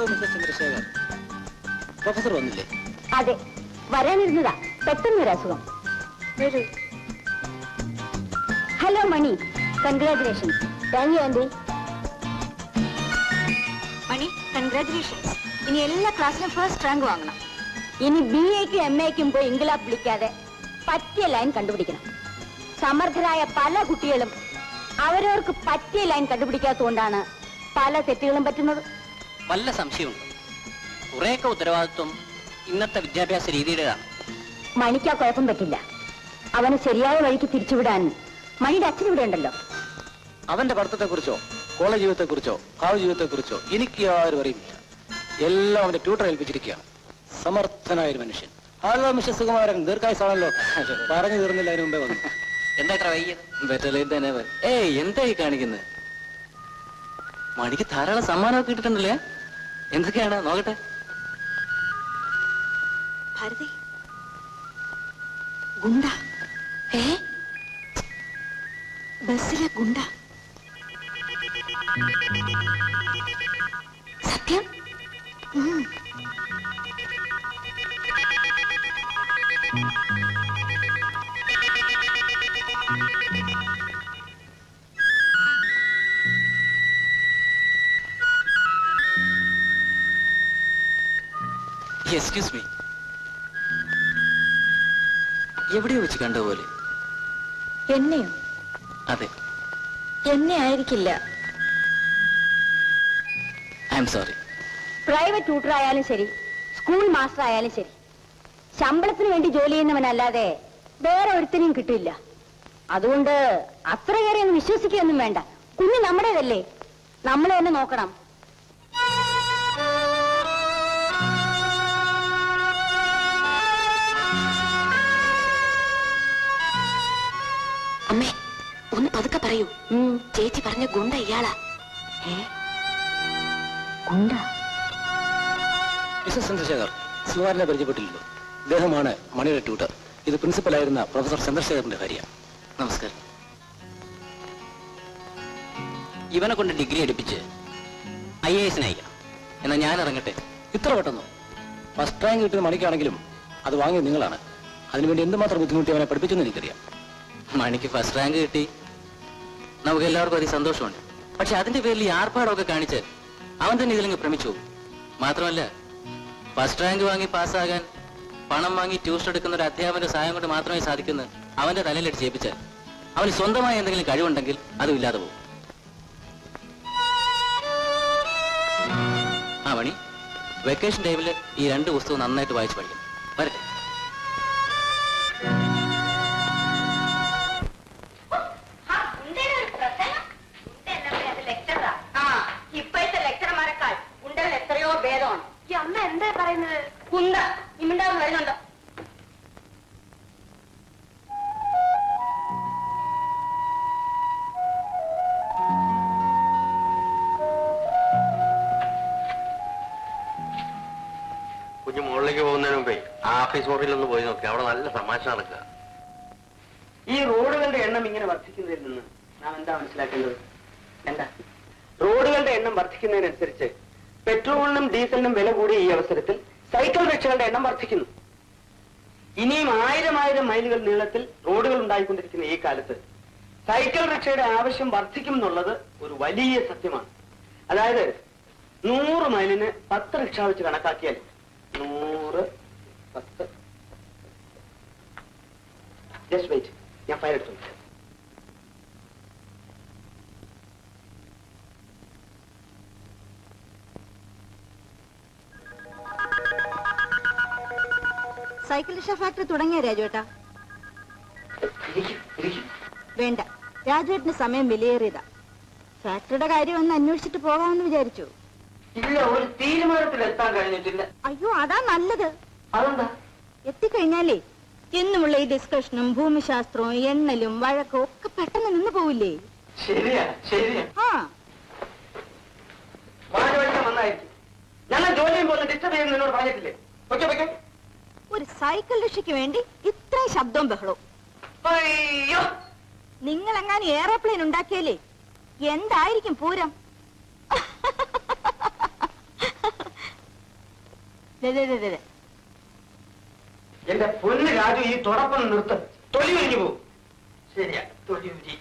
Hello mister Chandrasekhar professor വന്നില്ലേ? അതെ വരാനിരുന്നതാ. പെട്ടെന്നൊരു അസുഖം. വരൂ hello Mani. Congratulation thank you Andy Mani congratulations ഇനി എല്ലാ ക്ലാസ്സിലും ഫസ്റ്റ് റാങ്ക് വാങ്ങണം. ഇനി ബി എക്കും എം എക്കും പോയി ഇംഗ്ലാബ് വിളിക്കാതെ പറ്റിയ ലൈൻ കണ്ടുപിടിക്കണം. സമർത്ഥരായ പല കുട്ടികളും അവരവർക്ക് പറ്റിയ ലൈൻ കണ്ടുപിടിക്കാത്തതുകൊണ്ടാണ് പല തെറ്റുകളും പറ്റുന്നത്. വല്ല സംശയമുണ്ട്? കുറേയൊക്കെ ഉത്തരവാദിത്വം ഇന്നത്തെ വിദ്യാഭ്യാസ രീതിയുടേതാണ്. മണിക്ക് ആ കുഴപ്പം പറ്റില്ല. അവനെ ശരിയായ വഴിക്ക് തിരിച്ചുവിടാൻ മണിയുടെ അച്ഛൻ ഇവിടെ ഉണ്ടല്ലോ. അവന്റെ പഠിത്തത്തെ കുറിച്ചോ കോളേജ് ജീവിതത്തെ കുറിച്ചോ കാവ് ജീവിതത്തെ കുറിച്ചോ എനിക്ക് ആരും അറിയില്ല എല്ലാം അവന്റെ ട്യൂട്ടർ ഏൽപ്പിച്ചിരിക്കുകയാണ്. സമർത്ഥനായ ഒരു മനുഷ്യൻ. Hello mister Sukumaran? ദീർഘായുസാണല്ലോ. പറഞ്ഞു തീർന്നില്ല അതിന് മുമ്പേ വന്നു. എന്താ ഇത്ര വൈകിയത്? ബെറ്റർ തന്നെ ഏയ് എന്തായി കാണിക്കുന്നത് മണിക്ക് ധാരാളം സമ്മാനമൊക്കെ കിട്ടിയിട്ടുണ്ടല്ലേ? എന്തൊക്കെയാണ്? നോക്കട്ടെ. ഭാരതി. ഗുണ്ട. ഏ? ബസ്സിലെ ഗുണ്ട. എക്സ്ക്യൂസ് മീ എവിടെയോ വെച്ച് കണ്ട പോലെ. എന്നെയോ? അതെ. എന്നെ ആയിരിക്കില്ല. I M sorry private tutor ആയാലും ശരി സ്കൂൾ മാസ്റ്റർ ആയാലും ശരി. ശമ്പളത്തിന് വേണ്ടി ജോലി ചെയ്യുന്നവനല്ലാതെ വേറെ ഒരുത്തിനും കിട്ടില്ല. അതുകൊണ്ട് അത്ര കയറി ഒന്ന് വിശ്വസിക്കുകയൊന്നും വേണ്ട. കുഞ്ഞ് നമ്മുടേതല്ലേ. നമ്മൾ തന്നെ നോക്കണം. ഒന്ന് പതുക്കെ പറയൂ. ചേച്ചി പറഞ്ഞ ഗുണ്ട ഇയാളാ. ഗുണ്ട? മിസ്റ്റർ ചന്ദ്രശേഖർ സുകുമാരനെ പരിചയപ്പെട്ടില്ലല്ലോ. ഇദ്ദേഹമാണ് മണിയുടെ ട്യൂട്ടർ. ഇത് പ്രിൻസിപ്പലായിരുന്ന പ്രൊഫസർ ചന്ദ്രശേഖറിന്റെ ഭാര്യ നമസ്കാരം. ഇവനെ കൊണ്ട് ഡിഗ്രി എടുപ്പിച്ച് ഐ എ എസിന് അയക്കാം. എന്നാ ഞാൻ ഇറങ്ങട്ടെ. ഇത്ര പെട്ടെന്നോ? ഫസ്റ്റ് റാങ്ക് കിട്ടുന്ന മണിക്കാണെങ്കിലും അത് വാങ്ങിയത് നിങ്ങളാണ്. അതിനുവേണ്ടി എന്തുമാത്രം ബുദ്ധിമുട്ടി അവനെ പഠിപ്പിച്ചെന്ന് എനിക്കറിയാം. മണിക്ക് ഫസ്റ്റ് റാങ്ക് കിട്ടി. നമുക്ക് എല്ലാവർക്കും അതി സന്തോഷമുണ്ട്. പക്ഷെ അതിന്റെ പേരിൽ ഈ ആർപ്പാടമൊക്കെ കാണിച്ച് അവൻ തന്നെ ഇതിലങ്ങ് ഭ്രമിച്ചു. മാത്രമല്ല ഫസ്റ്റ് റാങ്ക് വാങ്ങി പാസ്സാകാൻ പണം വാങ്ങി ട്യൂഷൻ എടുക്കുന്ന ഒരു അധ്യാപകന്റെ സഹായം കൊണ്ട് മാത്രമേ സാധിക്കുന്നത് അവന്റെ തലയിലിട്ട് ചെയ്യിപ്പിച്ചാൽ അവന് സ്വന്തമായി എന്തെങ്കിലും കഴിവുണ്ടെങ്കിൽ അതും ഇല്ലാതെ പോകും. ആ മണി. വെക്കേഷൻ ടൈമിൽ ഈ രണ്ട് പുസ്തകം നന്നായിട്ട് വായിച്ചു പഠിക്കണം. വരട്ടെ. മുകളിലേക്ക് പോകുന്നതിന് മുമ്പേ ആ ഓഫീസ് മുറിയിൽ ഒന്ന് പോയി നോക്കി. അവിടെ നല്ല തമാശ നടക്കുക. ഈ റോഡുകളുടെ എണ്ണം ഇങ്ങനെ വർദ്ധിക്കുന്നതിൽ നിന്ന് നാം എന്താ മനസ്സിലാക്കേണ്ടത്? എന്താ? റോഡുകളുടെ എണ്ണം വർദ്ധിക്കുന്നതിനനുസരിച്ച് പെട്രോളിനും ഡീസലിനും വില കൂടിയ ഈ അവസരത്തിൽ സൈക്കിൾ റിക്ഷകളുടെ എണ്ണം വർദ്ധിക്കുന്നു. ഇനിയും ആയിരം ആയിരം മൈലുകൾ നീളത്തിൽ റോഡുകൾ ഉണ്ടായിക്കൊണ്ടിരിക്കുന്ന ഈ കാലത്ത് സൈക്കിൾ റിക്ഷയുടെ ആവശ്യം വർദ്ധിക്കും എന്നുള്ളത് ഒരു വലിയ സത്യമാണ്. അതായത് നൂറ് മൈലിന് പത്ത് റിക്ഷ വെച്ച് കണക്കാക്കിയാൽ നൂറ് പത്ത്. ജസ്റ്റ് വെയിറ്റ് ഞാൻ ഫയൽ എടുത്തു. സൈക്കിൾ റിക്ഷ ഫാക്ടറി തുടങ്ങിയ രാജുവേട്ടാ? വേണ്ട. രാജുവേട്ടന് സമയം വിലയേറിയതാ. ഫാക്ടറിയുടെ കാര്യം ഒന്ന് അന്വേഷിച്ചിട്ട് പോകാമെന്ന് വിചാരിച്ചു. ഇല്ല ഒരു തീരുമാനത്തിൽ എത്താൻ കഴിഞ്ഞിട്ടില്ല. അയ്യോ അതാ നല്ലത്. അതെന്താ? എത്തിക്കഴിഞ്ഞാലേ എന്നുമുള്ള ഈ ഡിസ്കഷനും ഭൂമിശാസ്ത്രവും എണ്ണലും വഴക്കും ഒക്കെ പെട്ടെന്ന് നിന്ന് പോവില്ലേ? ശരിയാ ശരിയാ. ആ. വന്നായിരിക്കും. ഞങ്ങൾ ജോലിയും ഡിസ്റ്റർബ് ചെയ്യുന്ന നിന്നോട് പറഞ്ഞിട്ടില്ലേ? ഓക്കെ ഓക്കെ ഒരു സൈക്കിൾ രക്ഷയ്ക്ക് വേണ്ടി ഇത്രയും ശബ്ദവും ബഹളവും. അയ്യോ. നിങ്ങൾ എങ്ങാനും എയറോപ്ലെയിൻ ഉണ്ടാക്കിയാലേ എന്തായിരിക്കും പൂരം? എന്റെ പൊന്ന് രാജു ഈ തുടപ്പം നിർത്ത്. തൊലി ഒഴിഞ്ഞു പോകും ശരിയാ തൊലി ഉരി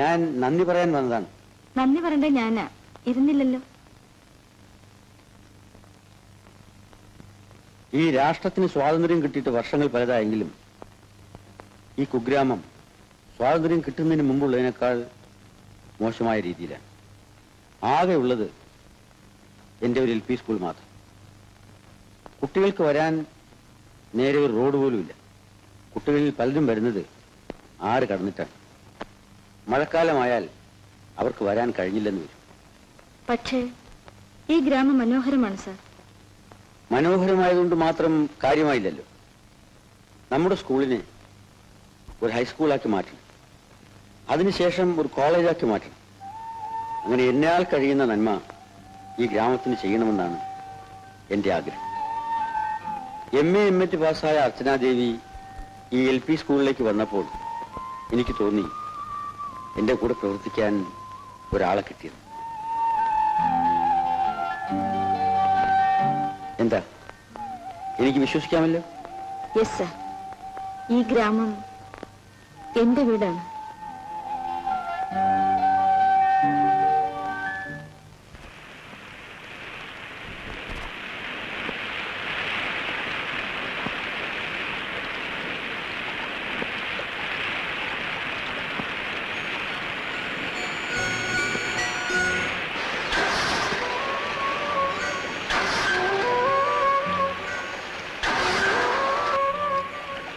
ഞാൻ നന്ദി പറയാൻ വന്നതാണ്. നന്ദി പറയണ്ട ഞാനാ. ഇരുന്നില്ലല്ലോ. ഈ രാഷ്ട്രത്തിന് സ്വാതന്ത്ര്യം കിട്ടിയിട്ട് വർഷങ്ങൾ പലതായെങ്കിലും ഈ കുഗ്രാമം സ്വാതന്ത്ര്യം കിട്ടുന്നതിന് മുമ്പുള്ളതിനേക്കാൾ മോശമായ രീതിയിലാണ്. ആകെ ഉള്ളത് എന്റെ ഒരു എൽ പി സ്കൂൾ മാത്രം. കുട്ടികൾക്ക് വരാൻ നേരെ ഒരു റോഡ് പോലുമില്ല. കുട്ടികളിൽ പലരും വരുന്നത് ആറ് കടന്നിട്ടാണ്. മഴക്കാലമായാൽ അവർക്ക് വരാൻ കഴിഞ്ഞില്ലെന്ന് വരും. പക്ഷേ ഈ ഗ്രാമം മനോഹരമാണ് സർ. മനോഹരമായതുകൊണ്ട് മാത്രം കാര്യമായില്ലല്ലോ. നമ്മുടെ സ്കൂളിനെ ഒരു ഹൈസ്കൂളാക്കി മാറ്റണം. അതിനുശേഷം ഒരു കോളേജാക്കി മാറ്റണം. അങ്ങനെ എന്നാൽ കഴിയുന്ന നന്മ ഈ ഗ്രാമത്തിന് ചെയ്യണമെന്നാണ് എന്റെ ആഗ്രഹം. എം എ എം എറ്റ് പാസ്സായ അർച്ചനാദേവി ഈ എൽ പി സ്കൂളിലേക്ക് വന്നപ്പോൾ എനിക്ക് തോന്നി എന്റെ കൂടെ പ്രവർത്തിക്കാൻ ഒരാളെ കിട്ടിയത്. എന്താ? എനിക്ക് വിശ്വസിക്കാമല്ലോ? യെസ് സർ ഈ ഗ്രാമം എന്റെ വീടാണ്.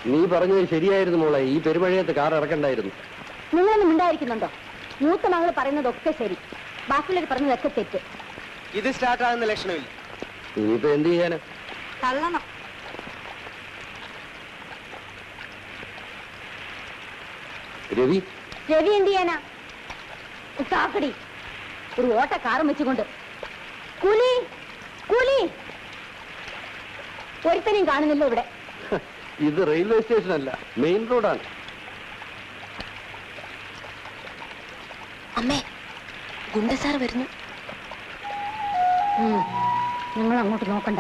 നീ പറഞ്ഞത് ശരിയായിരുന്നു മോളെ. ഈ പെരുമഴയത്ത് കാർ ഇറക്കണ്ടായിരുന്നു. നിങ്ങളൊന്നും ഉണ്ടായിരിക്കുന്നുണ്ടോ മൂത്ത മകൾ പറയുന്നതൊക്കെ ശരി. ബാക്കിയുള്ളവർ പറഞ്ഞതൊക്കെ തെറ്റ്. ഇത് സ്റ്റാർട്ട് ആകുന്ന ലക്ഷണമില്ല. ഇനിയിപ്പോ എന്ത് ചെയ്യാനാ? തള്ളണം. രവി? രവി എന്ത് ചെയ്യാനാ? കാക്കടി. ഒരു ഓട്ട കാറും വെച്ചുകൊണ്ട്. കൂലി കൂലി. ഒരുത്തനെയും കാണുന്നില്ല ഇവിടെ. ഇത് റെയിൽവേ സ്റ്റേഷൻ അല്ല മെയിൻ റോഡാണ്. അമ്മേ ഗുണ്ടസാർ വരുന്നു. നിങ്ങൾ അങ്ങോട്ട് നോക്കണ്ട.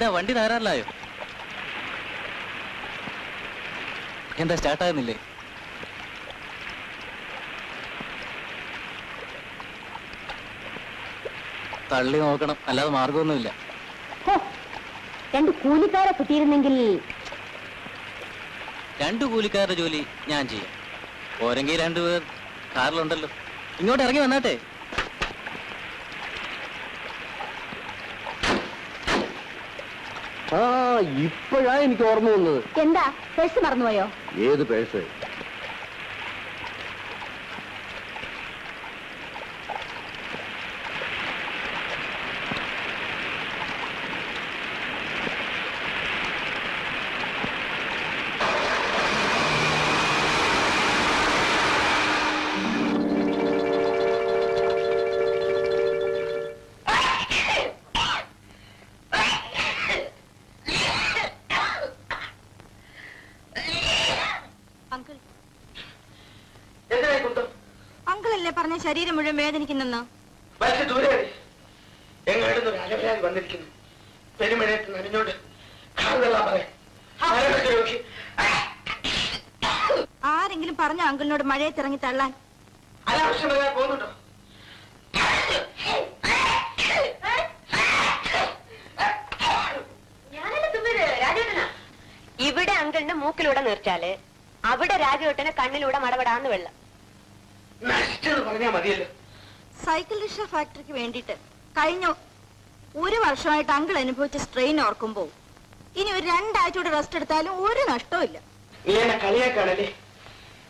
എന്താ വണ്ടി തകരാറിലായോ? എന്താ സ്റ്റാർട്ടാകുന്നില്ലേ തള്ളി നോക്കണം അല്ലാതെ മാർഗമൊന്നുമില്ല. രണ്ട് കൂലിക്കാരെ കിട്ടിയിരുന്നെങ്കിൽ രണ്ട് കൂലിക്കാരുടെ ജോലി ഞാൻ ചെയ്യാം. പോരെങ്കിൽ രണ്ടുപേർ കാറിലുണ്ടല്ലോ. ഇങ്ങോട്ട് ഇറങ്ങി വന്നാട്ടെ. ആ ഇപ്പോഴാ എനിക്ക് ഓർമ്മ വന്നത്. എന്താ പേഴ്സ് മറന്നുപോയോ? ഏത് പേഴ്സ് അല്ലേ പറഞ്ഞ ശരീരം മുഴുവൻ വേദനിക്കുന്നെന്ന്? വലിയ ദൂരെ എങ്ങാടുന്ന ഒരു അലവരാതി വന്നിരിക്കുന്നു. പെരുമഴയത്ത് നനഞ്ഞോണ്ട് കാറുകളാ പറയാം. ആരെങ്കിലും പറഞ്ഞ അങ്കിളിനോട് മഴയത്ത് ഇറങ്ങി തള്ളാൻ? അനാവശ്യമായി പോകുന്നുണ്ടോ? ഇവിടെ അങ്കിളിന് മൂക്കിലൂടെ നിർച്ചാൽ അവിടെ രാജവട്ടന് കണ്ണിലൂടെ മടപടാന്ന് വെള്ളം. നശിച്ചെന്ന് പറഞ്ഞാൽ മതിയല്ലോ. സൈക്കിൾ റിക്ഷ ഫാക്ടറിക്ക് വേണ്ടിയിട്ട് കഴിഞ്ഞ ഒരു വർഷമായിട്ട് അങ്കിൾ അനുഭവിച്ച സ്ട്രെയിൻ ഓർക്കുമ്പോ ഇനി ഒരു രണ്ടാഴ്ച കൂടെ റെസ്റ്റ് എടുത്താലും ഒരു നഷ്ടവും ഇല്ല. നീ എന്നെ കളിയാക്കാണല്ലേ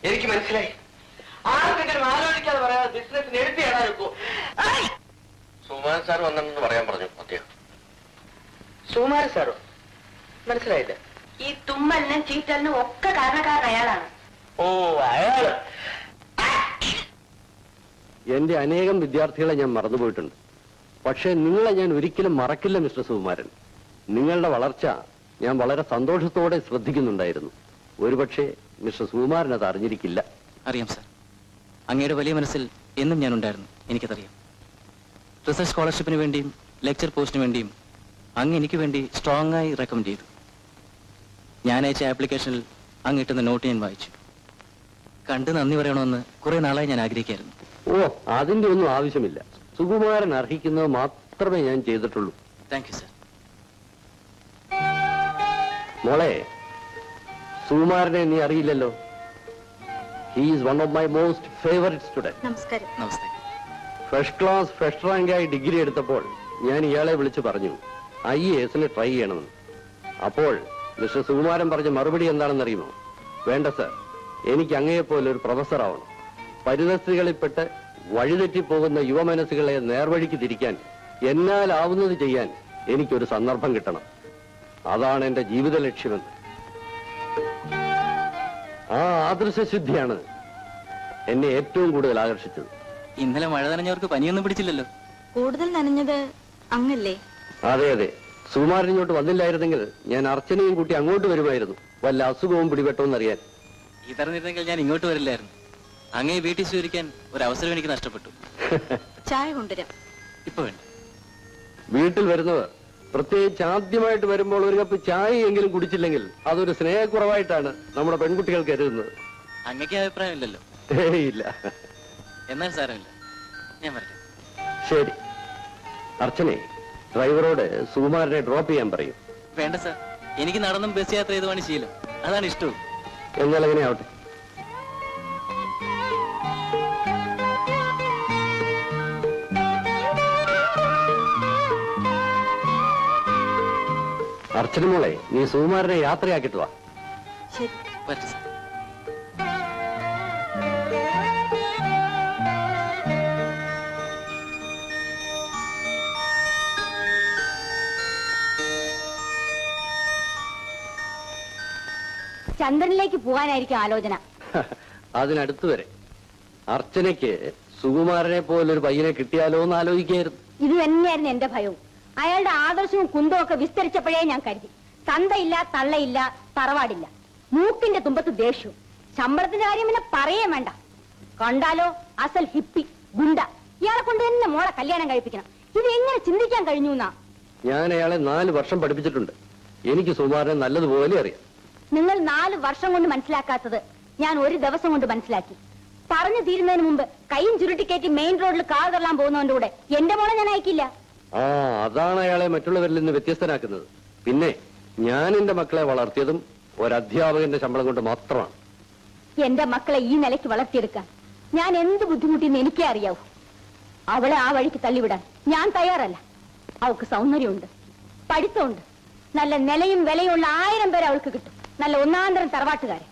എനിക്ക് മനസ്സിലായി. ആർക്കെങ്കിലും ആലോചിക്കാതെ പറയാതെ ബിസിനസ് എടുത്തിടാനൊക്കോ സുമാൻ സാർ വന്നെന്ന് പറയാൻ പറഞ്ഞു അദ്ദേഹം സുമാര സാറോ? മനസ്സിലായില്ല. ഈ തുമ്മലിനും ചീറ്റലിനും ഒക്കെ കാരണക്കാരൻ അയാളാണ്. ഓ അയാൾ. എന്റെ അനേകം വിദ്യാർത്ഥികളെ ഞാൻ മറന്നുപോയിട്ടുണ്ട്. പക്ഷേ നിങ്ങളെ ഞാൻ ഒരിക്കലും മറക്കില്ല മിസ്റ്റർ സുകുമാരൻ. നിങ്ങളുടെ വളർച്ച ഞാൻ വളരെ സന്തോഷത്തോടെ ശ്രദ്ധിക്കുന്നുണ്ടായിരുന്നു. ഒരുപക്ഷെ മിസ്റ്റർ സുകുമാരൻ അത് അറിഞ്ഞിരിക്കില്ല. അറിയാം സർ. അങ്ങയുടെ വലിയ മനസ്സിൽ എന്നും ഞാൻ ഉണ്ടായിരുന്നു എനിക്കതറിയാം. റിസർച്ച് സ്കോളർഷിപ്പിന് വേണ്ടിയും ലെക്ചർ പോസ്റ്റിന് വേണ്ടിയും അങ്ങ് എനിക്ക് വേണ്ടി സ്ട്രോങ് ആയി റെക്കമെൻഡ് ചെയ്തു. ഞാൻ അയച്ച ആപ്ലിക്കേഷനിൽ അങ്ങ് ഇട്ടുന്ന നോട്ട് ഞാൻ വായിച്ചു. കണ്ട് നന്ദി പറയണമെന്ന് കുറെ നാളായി ഞാൻ ആഗ്രഹിക്കായിരുന്നു. ഓ അതിന്റെ ഒന്നും ആവശ്യമില്ല. സുകുമാരൻ അർഹിക്കുന്നത് മാത്രമേ ഞാൻ ചെയ്തിട്ടുള്ളൂ. താങ്ക് യു സർ മോളെ സുകുമാരനെ നീ അറിയില്ലല്ലോ. He's one of my most favourite student നമസ്കാരം. നമസ്തേ. ഫസ്റ്റ് ക്ലാസ് ഫസ്റ്റ് റാങ്കായി ഡിഗ്രി എടുത്തപ്പോൾ ഞാൻ ഇയാളെ വിളിച്ചു പറഞ്ഞു ഐ എസിന് ട്രൈ ചെയ്യണമെന്ന്. അപ്പോൾ മിസ്റ്റർ സുകുമാരൻ പറഞ്ഞ മറുപടി എന്താണെന്ന് അറിയുമോ വേണ്ട സർ എനിക്ക് അങ്ങയെപ്പോലെ ഒരു പ്രൊഫസർ ആവണം. പരിതസ്ഥിതികളിൽപ്പെട്ട് വഴിതെറ്റിപ്പോകുന്ന യുവമനസ്സുകളെ നേർവഴിക്ക് തിരിക്കാൻ എന്നാലാവുന്നത് ചെയ്യാൻ എനിക്കൊരു സന്ദർഭം കിട്ടണം. അതാണ് എന്റെ ജീവിത ലക്ഷ്യമെന്ന്. ആ ആദർശശുദ്ധിയാണ് എന്നെ ഏറ്റവും കൂടുതൽ ആകർഷിച്ചത്. ഇന്നലെ മഴ നനഞ്ഞവർക്ക് പനിയൊന്നും പിടിച്ചില്ലല്ലോ. കൂടുതൽ നനഞ്ഞത് അങ്ങല്ലേ? അതെ അതെ. സുകുമാരൻ ഇങ്ങോട്ട് വന്നില്ലായിരുന്നെങ്കിൽ ഞാൻ അർച്ചനയും കൂട്ടി അങ്ങോട്ട് വരുമായിരുന്നു. വല്ല അസുഖവും പിടിപെട്ടോന്നറിയാൻ. ഇതറിഞ്ഞിരുന്നെങ്കിൽ ഞാൻ ഇങ്ങോട്ട് വരില്ലായിരുന്നു. അങ്ങേ വീട്ടിൽ സ്വീകരിക്കാൻ ഒരു അവസരം എനിക്ക് നഷ്ടപ്പെട്ടു. ചായ കൊണ്ടുവരാം. ഇപ്പൊ വേണ്ട. വീട്ടിൽ വരുന്നവർ പ്രത്യേകിച്ച് ആദ്യമായിട്ട് വരുമ്പോൾ ഒരു കപ്പ് ചായ എങ്കിലും കുടിച്ചില്ലെങ്കിൽ അതൊരു സ്നേഹക്കുറവായിട്ടാണ് നമ്മുടെ പെൺകുട്ടികൾ കരുതുന്നത്. അങ്ങക്ക് അഭിപ്രായമില്ലല്ലോ ഇല്ലല്ലോ. ഇല്ല. എന്നാൽ സാരമില്ല. ഞാൻ വരട്ടെ. ശരി. അർച്ചനെ ഡ്രൈവറോട് സുകുമാരനെ ഡ്രോപ്പ് ചെയ്യാൻ പറയും. വേണ്ട സാർ. എനിക്ക് നടന്നും ബസ് യാത്ര ചെയ്തുമാണ് ശീലം. അതാണ് ഇഷ്ടവും. എന്നാൽ അങ്ങനെ ആവട്ടെ അർച്ചന മോളെ നീ സുകുമാരനെ യാത്രയാക്കിട്ട് വാ. ശരി ചന്ദ്രനിലേക്ക് പോകാനായിരിക്കും ആലോചന. അതിനടുത്ത് വരെ. അർച്ചനയ്ക്ക് സുകുമാരനെ പോലൊരു പയ്യനെ കിട്ടിയാലോ എന്ന് ആലോചിക്കായിരുന്നു. ഇത് തന്നെയായിരുന്നു എന്റെ ഭയവും. അയാളുടെ ആദർശവും കുന്തവും ഒക്കെ വിസ്തരിച്ചപ്പോഴേ ഞാൻ കരുതി. തന്തയില്ല തള്ളയില്ല തറവാടില്ല. മൂക്കിന്റെ തുമ്പത്ത് ദേഷ്യവും. ശമ്പളത്തിന്റെ കാര്യം പിന്നെ പറയേ വേണ്ട. കണ്ടാലോ? അസൽ ഹിപ്പി ഗുണ്ട. ഇയാളെ കൊണ്ട് തന്നെ മോളെ കല്യാണം കഴിപ്പിക്കണം. ഇത് എങ്ങനെ ചിന്തിക്കാൻ കഴിഞ്ഞു എന്നാ? ഞാൻ അയാളെ നാല് വർഷം പഠിപ്പിച്ചിട്ടുണ്ട്. എനിക്ക് സുമാറിനെ നല്ലതുപോലെ അറിയാം. നിങ്ങൾ നാല് വർഷം കൊണ്ട് മനസ്സിലാക്കാത്തത് ഞാൻ ഒരു ദിവസം കൊണ്ട് മനസ്സിലാക്കി. പറഞ്ഞു തീരുന്നതിന് മുമ്പ് കൈയും ചുരുട്ടിക്കയറ്റി മെയിൻ റോഡിൽ കാർ തള്ളാൻ പോകുന്നവന്റെ കൂടെ എന്റെ മോളെ ഞാൻ അയക്കില്ല. ആ അതാണ് അയാളെ മറ്റുള്ളവരിൽ നിന്ന് വ്യത്യസ്തനാക്കുന്നത്. പിന്നെ ഞാൻ എന്റെ മക്കളെ വളർത്തിയതും ഒരധ്യാപകന്റെ ശമ്പളം കൊണ്ട് മാത്രമാണ്. എന്റെ മക്കളെ ഈ നിലയ്ക്ക് വളർത്തിയെടുക്കാൻ ഞാൻ എന്ത് ബുദ്ധിമുട്ടിന്ന് എനിക്കേ അറിയാവൂ. അവളെ ആ വഴിക്ക് തള്ളിവിടാൻ ഞാൻ തയ്യാറല്ല. അവൾക്ക് സൗന്ദര്യമുണ്ട് പഠിത്തമുണ്ട്. നല്ല നിലയും വിലയുള്ള ആയിരം പേര് അവൾക്ക് കിട്ടും. നല്ല ഒന്നാന്തരം തറവാട്ടുകാരെ.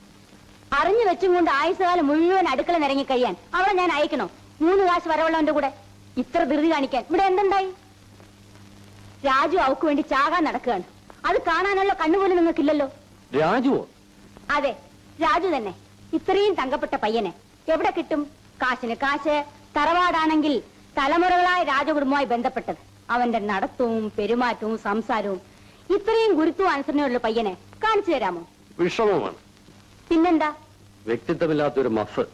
അറിഞ്ഞു വെച്ചും കൊണ്ട് ആയുസ്സുകാലം മുഴുവൻ അടുക്കള നിറങ്ങി കഴിയാൻ അവളെ ഞാൻ അയക്കണോ? മൂന്ന് കാശ് വരവുള്ളവന്റെ കൂടെ ഇത്ര ധൃതി കാണിക്കാൻ ഇവിടെ എന്തുണ്ടായി? രാജു അവക്ക് വേണ്ടി ചാകാൻ നടക്കുകയാണ്. അത് കാണാനുള്ള കണ്ണുപോലും നിങ്ങൾക്കില്ലല്ലോ. രാജുവോ? അതെ രാജു തന്നെ. ഇത്രയും തങ്കപ്പെട്ട പയ്യനെ. എവിടെ കിട്ടും? കാശിന് കാശ് തറവാടാണെങ്കിൽ തലമുറകളായ രാജകുടുംബമായി ബന്ധപ്പെട്ടത്. അവന്റെ നടത്തവും പെരുമാറ്റവും സംസാരവും ഇത്രയും ഗുരുത്വം അനുസരണയുള്ള പയ്യനെ കാണിച്ചു തരാമോ? വിഷമമാണ്. പിന്നെന്താ? വ്യക്തിത്വമില്ലാത്തൊരു മഫ്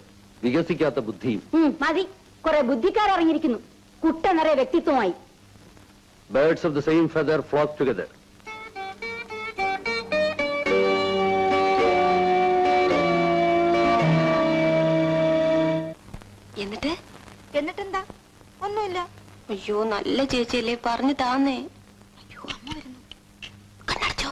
വികസിക്കാത്ത ബുദ്ധിയും. മതി. കുറെ ബുദ്ധിക്കാർ ഇറങ്ങിയിരിക്കുന്നു. കുട്ട നിറയെ വ്യക്തിത്വമായി. Birds of the same feather flock together എന്നിട്ട്? എന്നിട്ടെന്താ? ഒന്നുമില്ല. അയ്യോ നല്ല ചേച്ചിയല്ലേ പറഞ്ഞു താന്നേ. അയ്യോ അമ്മ വരുന്നു. കണ്ണടച്ചോ.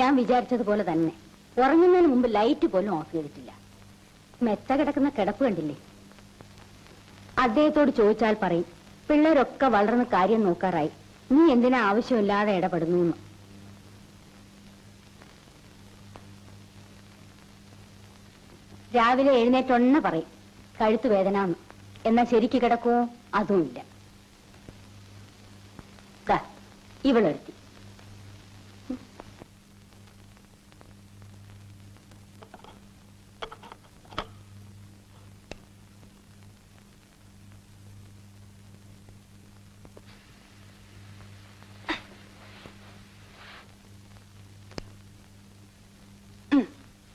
ഞാൻ വിചാരിച്ചതുപോലെ തന്നെ. ഉറങ്ങുന്നതിന് മുമ്പ് ലൈറ്റ് പോലും ഓഫ് ചെയ്തിട്ടില്ല. മെത്ത കിടക്കുന്ന കിടപ്പ് കണ്ടില്ലേ? അദ്ദേഹത്തോട് ചോദിച്ചാൽ പറയും പിള്ളേരൊക്കെ വളർന്ന് കാര്യം നോക്കാറായി. നീ എന്തിനാ ആവശ്യമില്ലാതെ ഇടപെടുന്നു എന്ന്? രാവിലെ എഴുന്നേറ്റൊണ്ണ പറയും കഴുത്തു വേദന എന്ന് ശരിക്ക് കിടക്കുമോ അതുമില്ല ഇവളെടുത്തി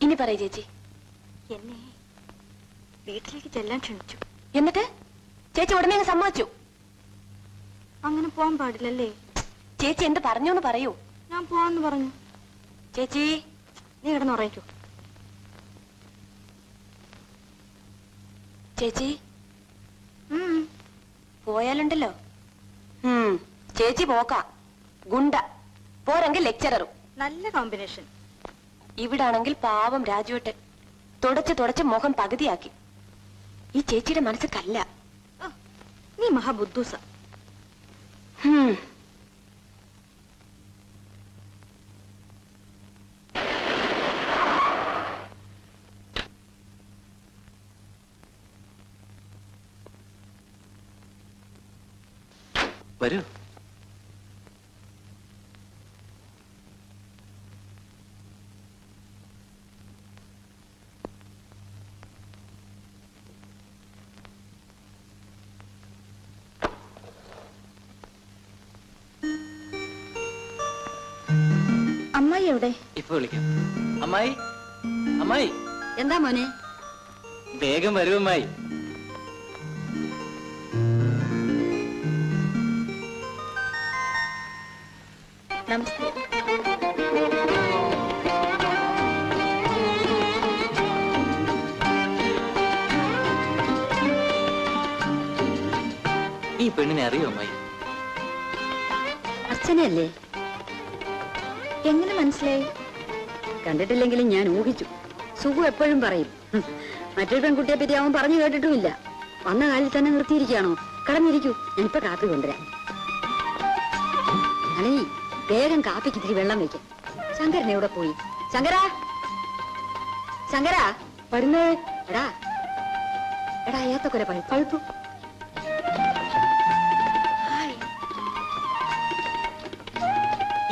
ഇനി പറയ് ചേച്ചി. എന്നെ വീട്ടിലേക്ക് ചെല്ലാൻ ക്ഷണിച്ചു. എന്നിട്ട്? ചേച്ചി ഉടനെ സമ്മതിച്ചു. അങ്ങനെ പോകാൻ പാടില്ലല്ലേ? ചേച്ചി എന്ത് പറഞ്ഞു എന്ന് പറയൂ. ഞാൻ പോവാന്ന് പറഞ്ഞു. ചേച്ചി. നീ കിടന്നുറങ്ങിക്കോ ചേച്ചി. പോയാലുണ്ടല്ലോ. ചേച്ചി പോക്ക. ഗുണ്ട. പോരെങ്കിൽ ലെക്ചററും നല്ല കോമ്പിനേഷൻ ഇവിടാണെങ്കിൽ പാവം രാജുവേട്ടൻ. തുടച്ച് തുടച്ച് മുഖം പകുതിയാക്കി. ഈ ചേച്ചിയുടെ മനസ്സ് കല്ല. നീ മഹാബുദ്ധൂസ. ഹും. വരൂ. അമ്മായി എവിടെ? ഇപ്പൊ വിളിക്കാം. അമ്മായി അമ്മായി. എന്താ മോനെ? വേഗം വരൂ അമ്മായി. നമസ്തേ. ഈ പെണ്ണിനെ അറിയോ അമ്മായി? അച്ഛനല്ലേ എങ്ങനെ മനസ്സിലായി? കണ്ടിട്ടില്ലെങ്കിലും ഞാൻ ഊഹിച്ചു. സുഖു എപ്പോഴും പറയും മറ്റൊരു പെൺകുട്ടിയെ പറ്റി അവൻ പറഞ്ഞു കേട്ടിട്ടുമില്ല. വന്ന കാലിൽ തന്നെ നിർത്തിയിരിക്കുകയാണോ? കടന്നിരിക്കൂ ഞാനിപ്പോ കാപ്പി കൊണ്ടുവരാം. അനീ വേഗം കാപ്പിക്ക് ഇത്തിരി വെള്ളം വെക്കും ശങ്കരൻ എവിടെ പോയി? ശങ്കരാ? ശങ്കരാ? വരുന്നേ? എടാ. എടാ ഏത്തക്കൊല പഴു പഴുത്തു.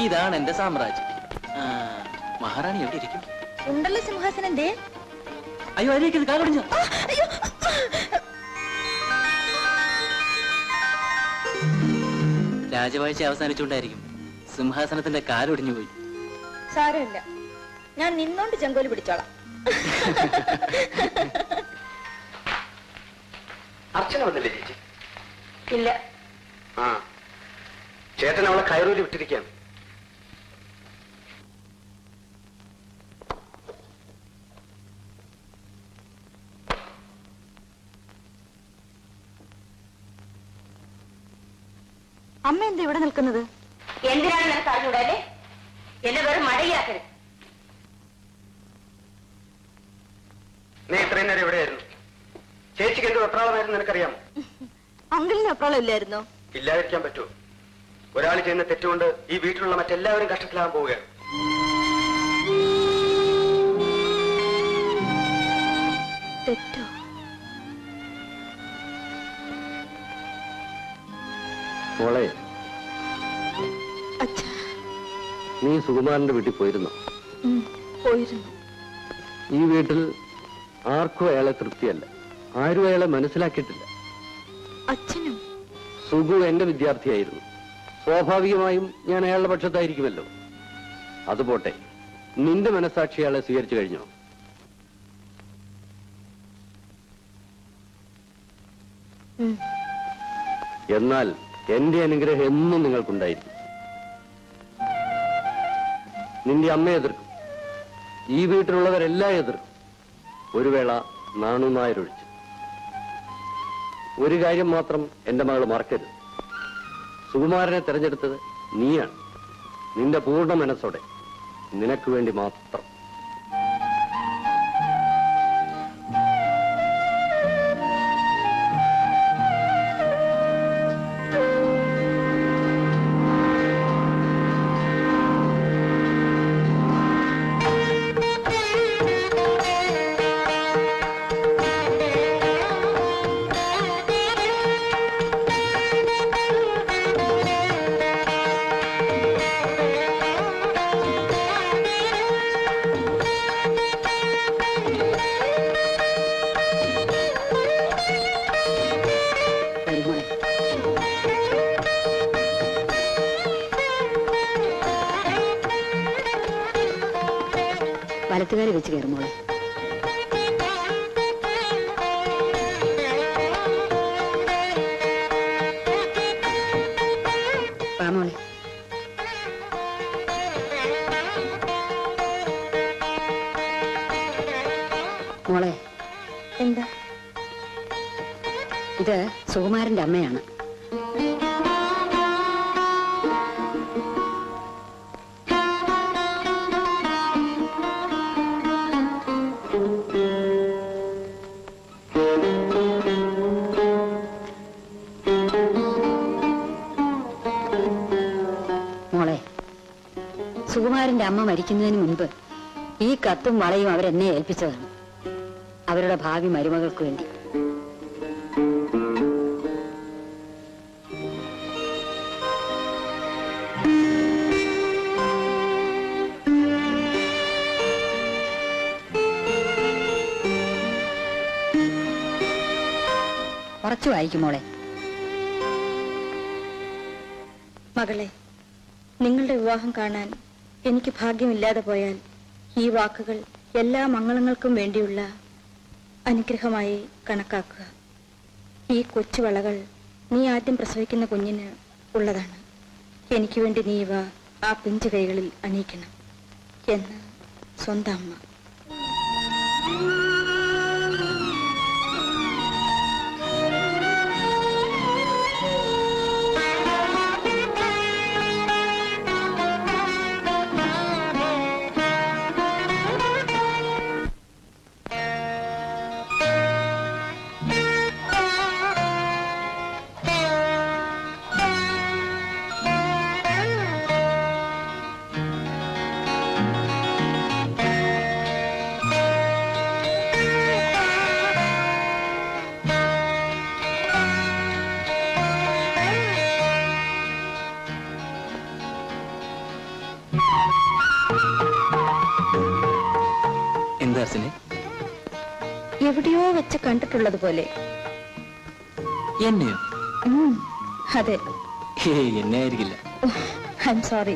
ഇതാണ് എന്റെ സാമ്രാജ്യം. മഹാറാണി എവിടെ ഇരിക്കും? ഉണ്ടല്ലോ സിംഹാസനം എന്തേ? അയ്യോ അതിലേക്ക് കാലൊടിഞ്ഞു. രാജവാഴ്ച അവസാനിച്ചുകൊണ്ടായിരിക്കും സിംഹാസനത്തിന്റെ കാലൊടിഞ്ഞു പോയി. സാരമില്ല. ഞാൻ നിന്നോണ്ട് ചെങ്കോൽ പിടിച്ചോളാം. അർച്ചന വന്നില്ലേ ചേച്ചി? ഇല്ല. ആ. ചേട്ടൻ അവളെ കയറൂരി വിട്ടിരിക്കുകയാണ്. അമ്മ എന്താ ഇവിടെ നിൽക്കുന്നത്? എന്തിനാണ് നിനക്ക് അറിഞ്ഞൂടല്ലേ എന്നെ വെറും മടയാക്കരുത് നീ ഇത്രയും നേരം എവിടെയായിരുന്നു? ചേച്ചിക്ക് എന്ത് വെപ്രാളമായിരുന്നു നിനക്കറിയാമോ അങ്കിളിന് ഇല്ലായിരുന്നോ? ഇല്ലാതിരിക്കാൻ പറ്റുമോ? ഒരാൾ ചെയ്യുന്ന തെറ്റുകൊണ്ട് ഈ വീട്ടിലുള്ള മറ്റെല്ലാവരും കഷ്ടത്തിലാകാൻ പോവുകയാണ്. മോളെ. നീ സുകുമാരന്റെ വീട്ടിൽ പോയിരുന്നു. പോയിരുന്നു. ഈ വീട്ടിൽ ആർക്കും അയാളെ തൃപ്തിയല്ല. ആരും അയാളെ മനസ്സിലാക്കിയിട്ടില്ല. അച്ഛനും. സുഗു എന്റെ വിദ്യാർത്ഥിയായിരുന്നു. സ്വാഭാവികമായും ഞാൻ അയാളുടെ പക്ഷത്തായിരിക്കുമല്ലോ. അതുപോട്ടെ നിന്റെ മനസാക്ഷി അയാളെ സ്വീകരിച്ചു കഴിഞ്ഞോ? എന്നാൽ എന്റെ അനുഗ്രഹം എന്നും നിങ്ങൾക്കുണ്ടായിരിക്കും. നിന്റെ അമ്മ എതിർക്കും. ഈ വീട്ടിലുള്ളവരെല്ലാം എതിർക്കും. ഒരു വേള നാണുനായരൊഴിച്ചു ഒരു കാര്യം മാത്രം എന്റെ മകൾ മറക്കരുത്. സുകുമാരനെ തെരഞ്ഞെടുത്തത് നീയാണ്. നിന്റെ പൂർണ മനസ്സോടെ. നിനക്ക് വേണ്ടി മാത്രം. വെച്ച് കയറും മോളെ. മോളെ. മോളെ എന്താ? ഇത് സുകുമാരന്റെ അമ്മയാണ്. മരിക്കുന്നതിന് മുൻപ് ഈ കത്തും വളയും അവരെന്നെ ഏൽപ്പിച്ചതാണ്. അവരുടെ ഭാവി മരുമകൾക്ക് വേണ്ടി. കുറച്ചു വായിക്കും മോളെ. മകളെ നിങ്ങളുടെ വിവാഹം കാണാൻ എനിക്ക് ഭാഗ്യമില്ലാതെ പോയാൽ ഈ വാക്കുകൾ എല്ലാ മംഗളങ്ങൾക്കും വേണ്ടിയുള്ള അനുഗ്രഹമായി കണക്കാക്കുക. ഈ കൊച്ചു വളകൾ നീ ആദ്യം പ്രസവിക്കുന്ന കുഞ്ഞിന് ഉള്ളതാണ്. എനിക്ക് വേണ്ടി നീ ഇവ ആ പിഞ്ചു കൈകളിൽ അണിയിക്കണം എന്ന് സ്വന്തം അമ്മ. അർച്ചനെ എവിടെയോ വെച്ച് കണ്ടിട്ടുള്ളത് പോലെ. എന്നെയോ? അതെ. എന്നെ ആയിരിക്കില്ല. I am sorry